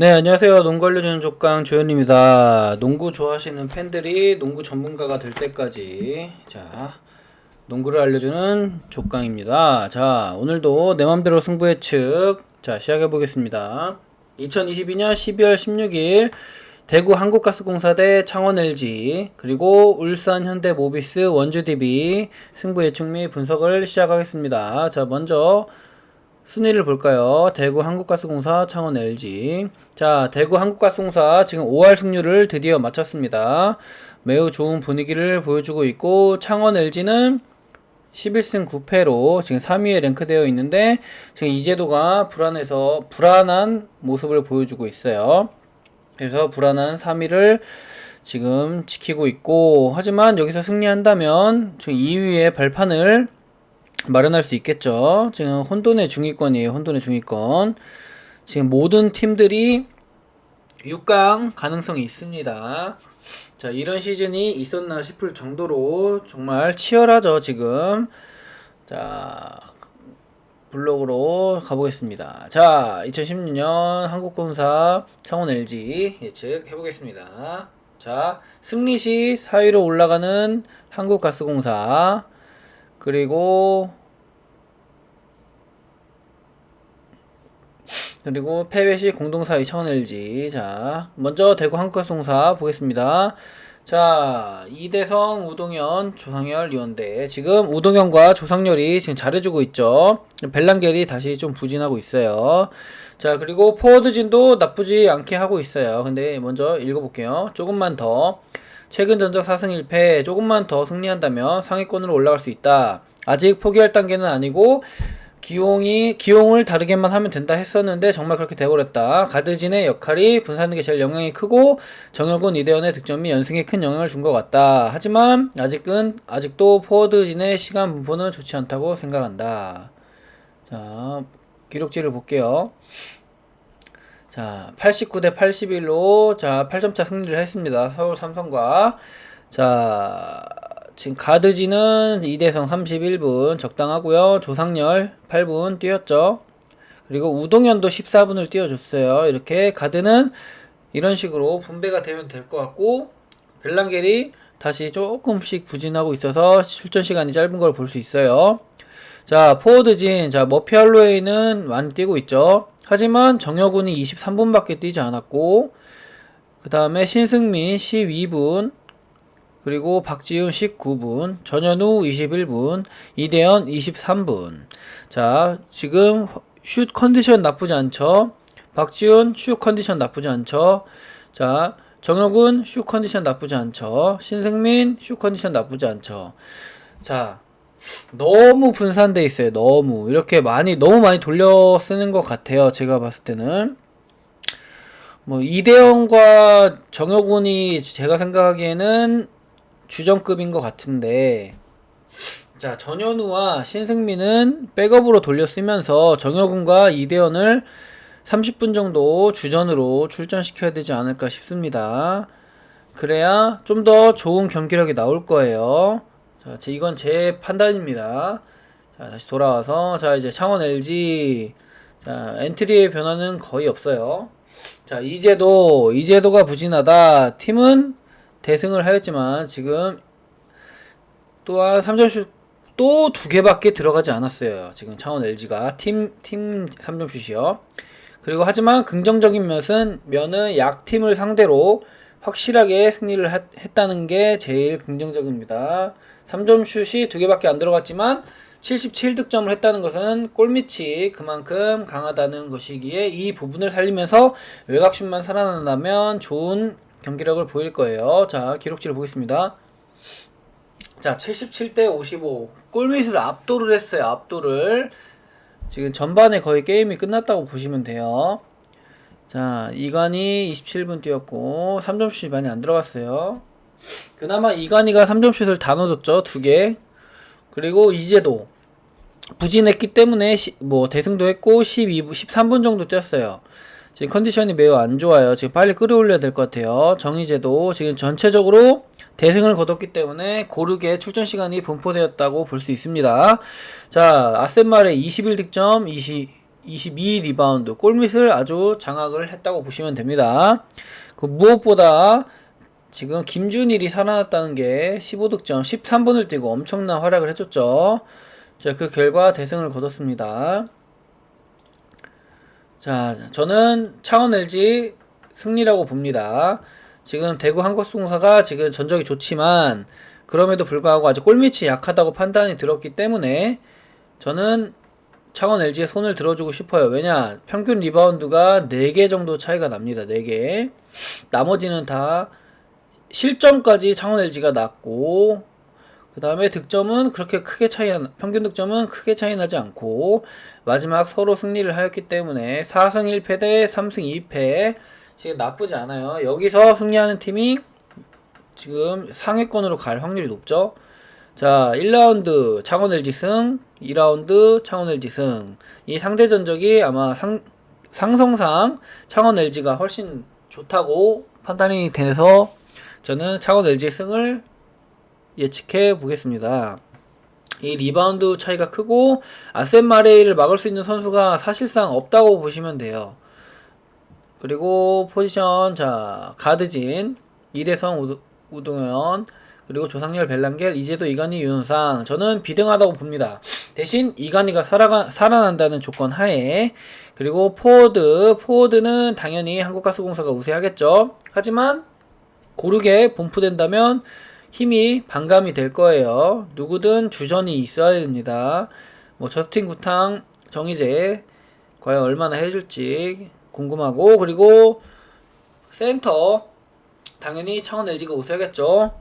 네, 안녕하세요. 농구 알려주는 족강 조현입니다. 농구 좋아하시는 팬들이 농구 전문가가 될 때까지, 자, 농구를 알려주는 족강입니다. 자, 오늘도 내 맘대로 승부 예측, 자, 시작해 보겠습니다. 2022년 12월 16일, 대구 한국가스공사 대 창원 LG, 그리고 울산 현대 모비스 원주 DB 승부 예측 및 분석을 시작하겠습니다. 자, 먼저, 순위를 볼까요? 대구 한국가스공사, 창원 LG. 자, 대구 한국가스공사 지금 5할 승률을 드디어 마쳤습니다. 매우 좋은 분위기를 보여주고 있고, 창원 LG는 11승 9패로 지금 3위에 랭크되어 있는데, 지금 이재도가 불안해서, 불안한 모습을 보여주고 있어요. 그래서 불안한 3위를 지금 지키고 있고, 하지만 여기서 승리한다면, 지금 2위의 발판을 마련할 수 있겠죠. 지금 혼돈의 중위권이에요. 혼돈의 중위권. 지금 모든 팀들이 6강 가능성이 있습니다. 자, 이런 시즌이 있었나 싶을 정도로 정말 치열하죠, 지금. 자, 블록으로 가보겠습니다. 자, 2016년 한국공사 창원 LG 예측 해보겠습니다. 자, 승리 시 4위로 올라가는 한국가스공사. 그리고 그리고 패배 시 공동 4위 창원 LG. 자, 먼저 대구 한국가스공사 보겠습니다. 자, 이대성, 우동현, 조상열, 리원대. 지금 우동현과 조상열이 지금 잘해주고 있죠. 벨랑겔이 다시 좀 부진하고 있어요. 자, 그리고 포워드진도 나쁘지 않게 하고 있어요. 근데 먼저 읽어볼게요. 조금만 더. 최근 전적 4승 1패 조금만 더 승리한다면 상위권으로 올라갈 수 있다. 아직 포기할 단계는 아니고 기용이 기용을 다르게만 하면 된다 했었는데 정말 그렇게 돼버렸다. 가드진의 역할이 분산하는 게 제일 영향이 크고 정혁은 이대현의 득점이 연승에 큰 영향을 준 것 같다. 하지만 아직은 아직도 포워드진의 시간 분포는 좋지 않다고 생각한다. 자 기록지를 볼게요. 자, 89대 81로 자, 8점차 승리를 했습니다. 서울 삼성과 자, 지금 가드지는 이대성 31분 적당하고요. 조상열 8분 뛰었죠. 그리고 우동현도 14분을 뛰어줬어요. 이렇게 가드는 이런 식으로 분배가 되면 될 것 같고 벨랑겔이 다시 조금씩 부진하고 있어서 출전 시간이 짧은 걸 볼 수 있어요. 자, 포워드진, 자, 머피 할로웨이는 많이 뛰고 있죠. 하지만 정혁훈이 23분밖에 뛰지 않았고, 그 다음에 신승민 12분, 그리고 박지훈 19분, 전현우 21분, 이대현 23분. 자, 지금 슛 컨디션 나쁘지 않죠? 박지훈 슛 컨디션 나쁘지 않죠? 자, 정혁훈 슛 컨디션 나쁘지 않죠? 신승민 슛 컨디션 나쁘지 않죠? 자, 너무 분산돼 있어요. 너무 이렇게 많이 너무 많이 돌려 쓰는 것 같아요. 제가 봤을 때는 뭐 이대영과 정혁훈이 제가 생각하기에는 주전급인 것 같은데 자 전현우와 신승민은 백업으로 돌려 쓰면서 정혁훈과 이대현을 30분 정도 주전으로 출전시켜야 되지 않을까 싶습니다. 그래야 좀 더 좋은 경기력이 나올 거예요. 자, 제- 이건 제 판단입니다. 자, 다시 돌아와서 자, 이제 창원 LG 자, 엔트리의 변화는 거의 없어요. 자, 이제도 이제도가 부진하다. 팀은 대승을 하였지만 지금 또한 3점슛 또 두 개밖에 들어가지 않았어요. 지금 창원 LG가 팀팀 3점슛이요. 그리고 하지만 긍정적인 면은 면은 약팀을 상대로 확실하게 승리를 하- 했다는 게 제일 긍정적입니다. 3점 슛이 두 개밖에 안 들어갔지만 77득점을 했다는 것은 골밑이 그만큼 강하다는 것이기에 이 부분을 살리면서 외곽슛만 살아난다면 좋은 경기력을 보일 거예요. 자, 기록지를 보겠습니다. 자, 77대 55. 골밑을 압도를 했어요. 압도를. 지금 전반에 거의 게임이 끝났다고 보시면 돼요. 자, 이관이 27분 뛰었고 3점슛이 많이 안 들어갔어요. 그나마 이관이가 3점슛을 다 넣어줬죠. 두 개. 그리고 이제도 부진했기 때문에 시, 뭐 대승도 했고 12분, 13분 정도 뛰었어요. 지금 컨디션이 매우 안 좋아요. 지금 빨리 끌어올려야 될 것 같아요. 정희재도 지금 전체적으로 대승을 거뒀기 때문에 고르게 출전 시간이 분포되었다고 볼 수 있습니다. 자, 아센말의 21득점, 20, 22 리바운드 골밑을 아주 장악을 했다고 보시면 됩니다. 그 무엇보다 지금 김준일이 살아났다는 게 15득점 13분을 뛰고 엄청난 활약을 해줬죠. 자, 그 결과 대승을 거뒀습니다. 자, 저는 창원 LG 승리라고 봅니다. 지금 대구 한국수공사가 지금 전적이 좋지만 그럼에도 불구하고 아직 골밑이 약하다고 판단이 들었기 때문에 저는 창원 LG에 손을 들어주고 싶어요. 왜냐? 평균 리바운드가 4개 정도 차이가 납니다. 4개. 나머지는 다 실점까지 창원 LG가 났고 그 다음에 득점은 그렇게 크게 차이 안, 평균 득점은 크게 차이 나지 않고 마지막 서로 승리를 하였기 때문에 4승 1패 대 3승 2패 지금 나쁘지 않아요. 여기서 승리하는 팀이 지금 상위권으로 갈 확률이 높죠. 자, 1라운드 창원 LG 승, 2라운드 창원 LG 승. 이 상대 전적이 아마 상, 상성상 창원 LG가 훨씬 좋다고 판단이 돼서 저는 창원 LG 승을 예측해 보겠습니다. 이 리바운드 차이가 크고 아센 마레이를 막을 수 있는 선수가 사실상 없다고 보시면 돼요. 그리고 포지션 자 가드진 이대성 우동현 그리고 조상열 벨랑겔 이제도 이간희 윤상 저는 비등하다고 봅니다. 대신 이간희가 살아가, 살아난다는 조건 하에 그리고 포워드 포워드는 당연히 한국가스공사가 우세하겠죠. 하지만 고르게 분포된다면 힘이 반감이 될 거예요. 누구든 주전이 있어야 됩니다. 뭐 저스틴 구탕, 정희재 과연 얼마나 해줄지 궁금하고 그리고 센터 당연히 창원 LG가 우세하겠죠.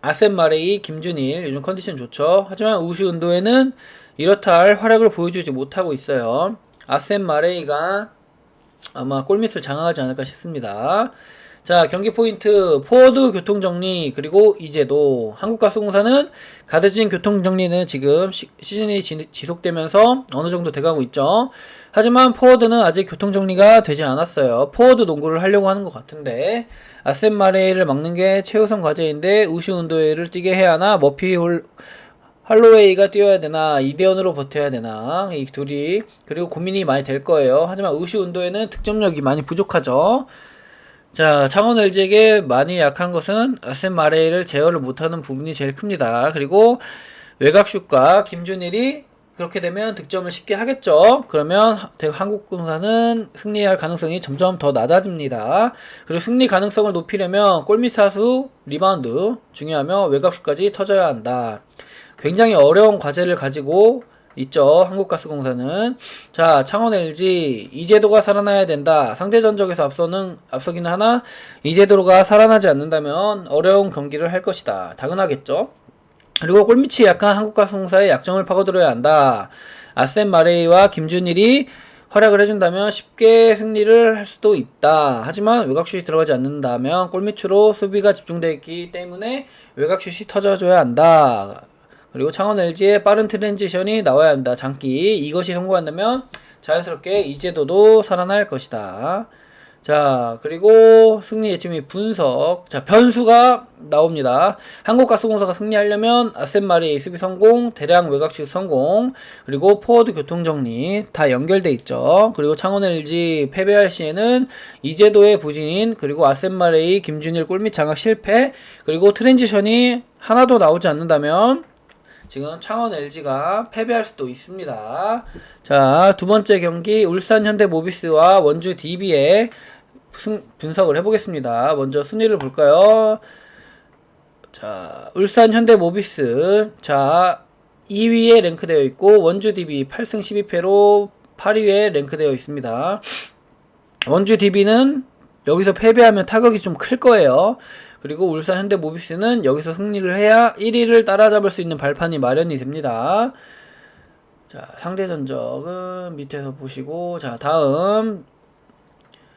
아센 마레이, 김준일 요즘 컨디션 좋죠. 하지만 우슈 운도에는 이렇다 할 활약을 보여주지 못하고 있어요. 아센 마레이가 아마 골밑을 장악하지 않을까 싶습니다. 자, 경기 포인트, 포워드 교통 정리, 그리고 이제도 한국가스공사는 가드진 교통 정리는 지금 시, 즌이 지 속되면서 어느 정도 돼가고 있죠. 하지만 포워드는 아직 교통 정리가 되지 않았어요. 포워드 농구를 하려고 하는 것 같은데, 아센 마레이를 막는 게 최우선 과제인데, 우슈 운도회를 뛰게 해야 하나, 머피 홀, 할로웨이가 뛰어야 되나 이대원으로 버텨야 되나 이 둘이 그리고 고민이 많이 될 거예요. 하지만 우슈 운도에는 득점력이 많이 부족하죠. 자, 창원 LG에게 많이 약한 것은 아센 마레이를 제어를 못하는 부분이 제일 큽니다. 그리고 외곽슛과 김준일이 그렇게 되면 득점을 쉽게 하겠죠. 그러면 한국공사는 승리할 가능성이 점점 더 낮아집니다. 그리고 승리 가능성을 높이려면 골밑 사수, 리바운드 중요하며 외곽슛까지 터져야 한다. 굉장히 어려운 과제를 가지고 있죠. 한국가스공사는. 자, 창원 LG 이제도가 살아나야 된다. 상대 전적에서 앞서는 앞서기는 하나 이제도가 살아나지 않는다면 어려운 경기를 할 것이다. 당연하겠죠. 그리고 골밑이 약한 한국가스공사의 약점을 파고들어야 한다. 아센 마레이와 김준일이 활약을 해준다면 쉽게 승리를 할 수도 있다. 하지만 외곽슛이 들어가지 않는다면 골밑으로 수비가 집중되어 있기 때문에 외곽슛이 터져줘야 한다. 그리고 창원 LG의 빠른 트랜지션이 나와야 한다. 장기 이것이 성공한다면 자연스럽게 이제도도 살아날 것이다. 자, 그리고 승리 예측 및 분석. 자, 변수가 나옵니다. 한국가스공사가 승리하려면 아센마리 수비 성공, 대량 외곽슛 성공, 그리고 포워드 교통 정리 다 연결돼 있죠. 그리고 창원 LG 패배할 시에는 이제도의 부진인, 그리고 아센마레이 김준일 골밑 장악 실패, 그리고 트랜지션이 하나도 나오지 않는다면 지금 창원 LG가 패배할 수도 있습니다. 자, 두 번째 경기 울산 현대 모비스와 원주 DB의 분석을 해보겠습니다. 먼저 순위를 볼까요? 자, 울산 현대 모비스. 자, 2위에 랭크되어 있고, 원주 DB 8승 12패로 8위에 랭크되어 있습니다. 원주 DB는 여기서 패배하면 타격이 좀 클 거예요. 그리고 울산 현대 모비스는 여기서 승리를 해야 1위를 따라잡을 수 있는 발판이 마련이 됩니다. 자, 상대 전적은 밑에서 보시고 자, 다음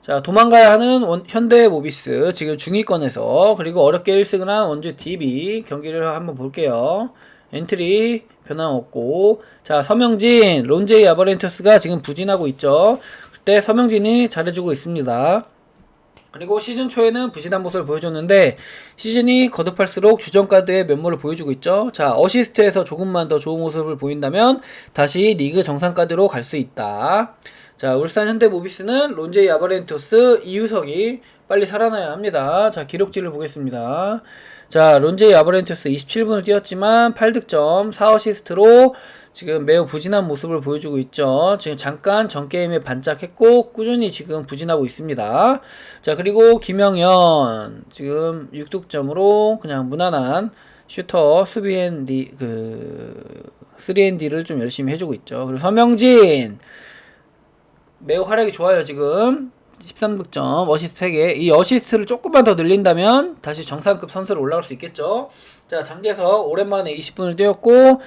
자, 도망가야 하는 원, 현대 모비스 지금 중위권에서 그리고 어렵게 1승을 한 원주 DB 경기를 한번 볼게요. 엔트리 변함없고 자, 서명진, 론제이 아버렌터스가 지금 부진하고 있죠. 그때 서명진이 잘해주고 있습니다. 그리고 시즌 초에는 부진한 모습을 보여줬는데 시즌이 거듭할수록 주전 카드의 면모를 보여주고 있죠. 자 어시스트에서 조금만 더 좋은 모습을 보인다면 다시 리그 정상 카드로 갈 수 있다. 자 울산 현대모비스는 론제이 아바렌토스 이유석이 빨리 살아나야 합니다. 자 기록지를 보겠습니다. 자 론제이 아바렌토스 27분을 뛰었지만 8득점 4어시스트로 지금 매우 부진한 모습을 보여주고 있죠. 지금 잠깐 전 게임에 반짝했고 꾸준히 지금 부진하고 있습니다. 자 그리고 김영현 지금 6득점으로 그냥 무난한 슈터 수비 앤디 그 3&D를 좀 열심히 해주고 있죠. 그리고 서명진 매우 활약이 좋아요 지금 13득점 어시스트 3개. 이 어시스트를 조금만 더 늘린다면 다시 정상급 선수로 올라갈 수 있겠죠? 자 장재석 오랜만에 20분을 뛰었고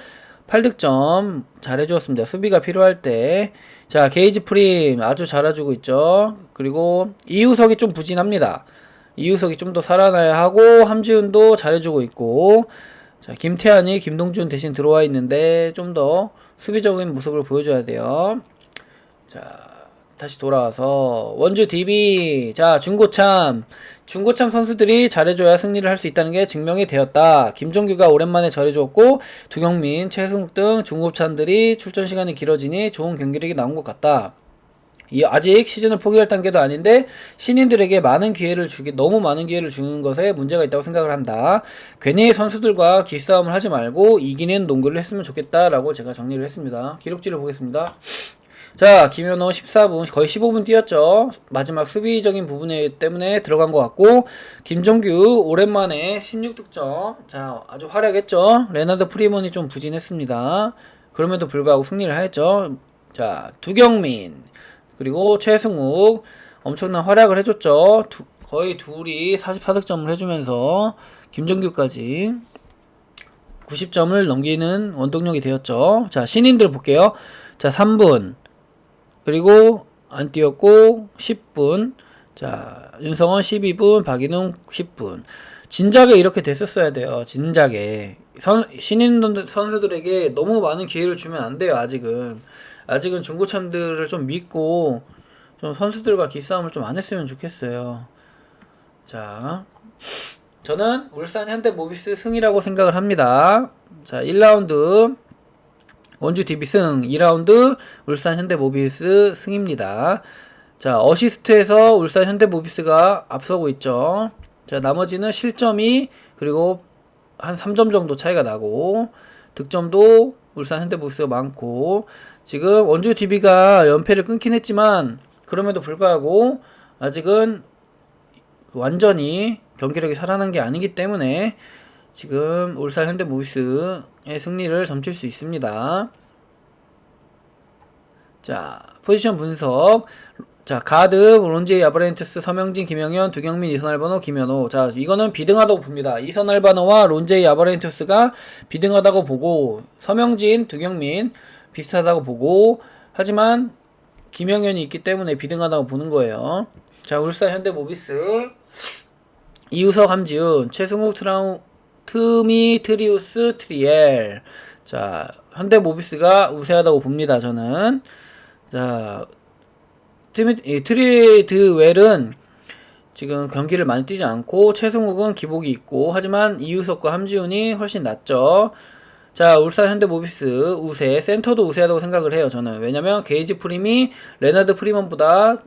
8득점 잘해 주었습니다. 수비가 필요할 때 자 게이지 프림 아주 잘해 주고 있죠? 그리고 이우석이 좀 부진합니다. 이우석이 좀 더 살아나야 하고 함지훈도 잘해 주고 있고. 자 김태환이 김동준 대신 들어와 있는데 좀 더 수비적인 모습을 보여줘야 돼요. 자 다시 돌아와서 원주 DB 자 중고참 중고참 선수들이 잘해줘야 승리를 할 수 있다는 게 증명이 되었다. 김종규가 오랜만에 잘해줬고 두경민, 최승욱 등 중고참들이 출전 시간이 길어지니 좋은 경기력이 나온 것 같다. 이 아직 시즌을 포기할 단계도 아닌데 신인들에게 많은 기회를 주기 너무 많은 기회를 주는 것에 문제가 있다고 생각을 한다. 괜히 선수들과 기싸움을 하지 말고 이기는 농구를 했으면 좋겠다라고 제가 정리를 했습니다. 기록지를 보겠습니다. 자, 김현호 14분, 거의 15분 뛰었죠. 마지막 수비적인 부분 때문에 들어간 것 같고, 김종규, 오랜만에 16득점. 자, 아주 활약했죠. 레나드 프리먼이 좀 부진했습니다. 그럼에도 불구하고 승리를 하였죠. 자, 두경민, 그리고 최승욱, 엄청난 활약을 해줬죠. 두, 거의 둘이 44득점을 해주면서, 김종규까지 90점을 넘기는 원동력이 되었죠. 자, 신인들 볼게요. 자, 3분. 그리고 안 뛰었고 10분. 자, 윤성원 12분, 박인웅 10분. 진작에 이렇게 됐었어야 돼요. 진작에. 선, 신인 선수들에게 너무 많은 기회를 주면 안 돼요, 아직은. 아직은 중고참들을 좀 믿고 좀 선수들과 기싸움을 좀 안 했으면 좋겠어요. 자, 저는 울산 현대모비스 승이라고 생각을 합니다. 자, 1라운드 원주 DB 승 2라운드 울산 현대모비스 승입니다. 자, 어시스트에서 울산 현대모비스가 앞서고 있죠. 자, 나머지는 실점이 그리고 한 3점 정도 차이가 나고 득점도 울산 현대모비스가 많고 지금 원주 DB가 연패를 끊긴 했지만 그럼에도 불구하고 아직은 완전히 경기력이 살아난 게 아니기 때문에 지금 울산 현대모비스의 승리를 점칠 수 있습니다. 자, 포지션 분석. 자, 가드, 론제이, 아브렌투스, 서명진, 김영현, 두경민, 이선 알바노, 김현호. 자, 이거는 비등하다고 봅니다. 이선 알바노와 론제이, 아브렌투스가 비등하다고 보고, 서명진, 두경민 비슷하다고 보고, 하지만 김영현이 있기 때문에 비등하다고 보는 거예요. 자, 울산 현대모비스. 이우석, 함지훈, 최승욱, 트라우, 트미 트리우스 트리엘. 자, 현대 모비스가 우세하다고 봅니다. 저는. 자, 트미 트리드 웰은 지금 경기를 많이 뛰지 않고 최승욱은 기복이 있고 하지만 이우석과 함지훈이 훨씬 낫죠. 자, 울산 현대모비스 우세, 센터도 우세하다고 생각을 해요, 저는. 왜냐면 게이지 프림이 레나드 프리먼보다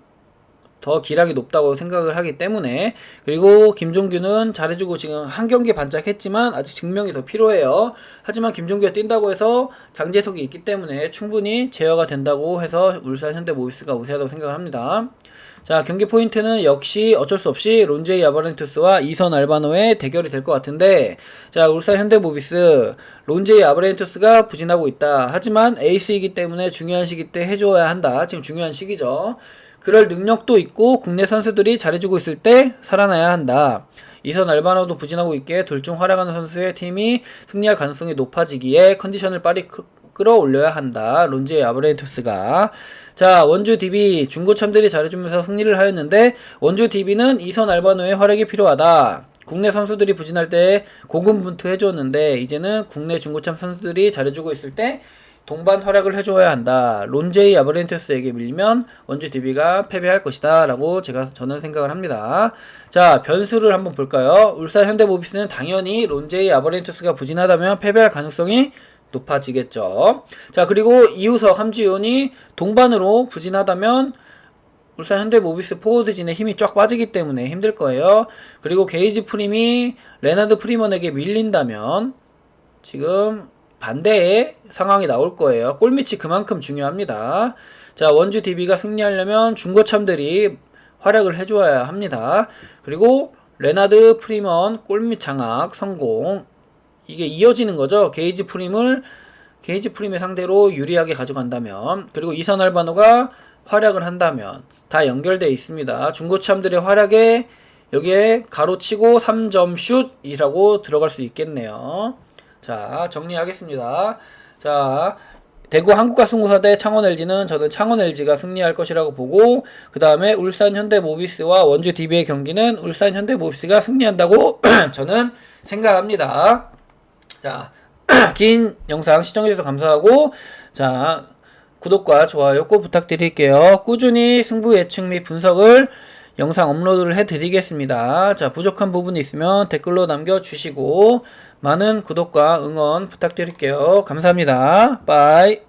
더 기량이 높다고 생각을 하기 때문에 그리고 김종규는 잘해주고 지금 한 경기 반짝했지만 아직 증명이 더 필요해요. 하지만 김종규가 뛴다고 해서 장재석이 있기 때문에 충분히 제어가 된다고 해서 울산 현대모비스가 우세하다고 생각을 합니다. 자 경기 포인트는 역시 어쩔 수 없이 론제이 아바렌투스와 이선 알바노의 대결이 될 것 같은데 자 울산 현대모비스 론제이 아바렌투스가 부진하고 있다. 하지만 에이스이기 때문에 중요한 시기 때 해줘야 한다. 지금 중요한 시기죠. 그럴 능력도 있고 국내 선수들이 잘해주고 있을 때 살아나야 한다. 이선 알바노도 부진하고 있게 둘 중 활약하는 선수의 팀이 승리할 가능성이 높아지기에 컨디션을 빨리 끌어올려야 한다. 론제 아브레인토스가 자 원주 DB 중고 참들이 잘해주면서 승리를 하였는데 원주 DB는 이선 알바노의 활약이 필요하다. 국내 선수들이 부진할 때 고군분투 해주었는데 이제는 국내 중고참 선수들이 잘해주고 있을 때 동반 활약을 해줘야 한다. 론제이 아브렌투스에게 밀리면 원주 DB가 패배할 것이다. 라고 제가 저는 생각을 합니다. 자, 변수를 한번 볼까요? 울산 현대모비스는 당연히 론제이 아브렌투스가 부진하다면 패배할 가능성이 높아지겠죠. 자, 그리고 이우석, 함지훈이 동반으로 부진하다면 울산 현대모비스 포워드진의 힘이 쫙 빠지기 때문에 힘들 거예요. 그리고 게이지 프림이 레나드 프리먼에게 밀린다면 지금 반대의 상황이 나올 거예요. 골밑이 그만큼 중요합니다. 자, 원주 DB가 승리하려면 중고참들이 활약을 해줘야 합니다. 그리고 레나드 프리먼 골밑 장악 성공. 이게 이어지는 거죠. 게이지 프림을 게이지 프림의 상대로 유리하게 가져간다면 그리고 이선 알바노가 활약을 한다면 다 연결되어 있습니다. 중고참들의 활약에 여기에 가로치고 3점 슛이라고 들어갈 수 있겠네요. 자, 정리하겠습니다. 자, 대구 한국가스공사 대 창원 LG는 저는 창원 LG가 승리할 것이라고 보고 그 다음에 울산 현대모비스와 원주 DB의 경기는 울산 현대모비스가 승리한다고 저는 생각합니다. 자, 긴 영상 시청해주셔서 감사하고 자 구독과 좋아요 꼭 부탁드릴게요. 꾸준히 승부 예측 및 분석을 영상 업로드를 해드리겠습니다. 자 부족한 부분이 있으면 댓글로 남겨주시고 많은 구독과 응원 부탁드릴게요. 감사합니다. 빠이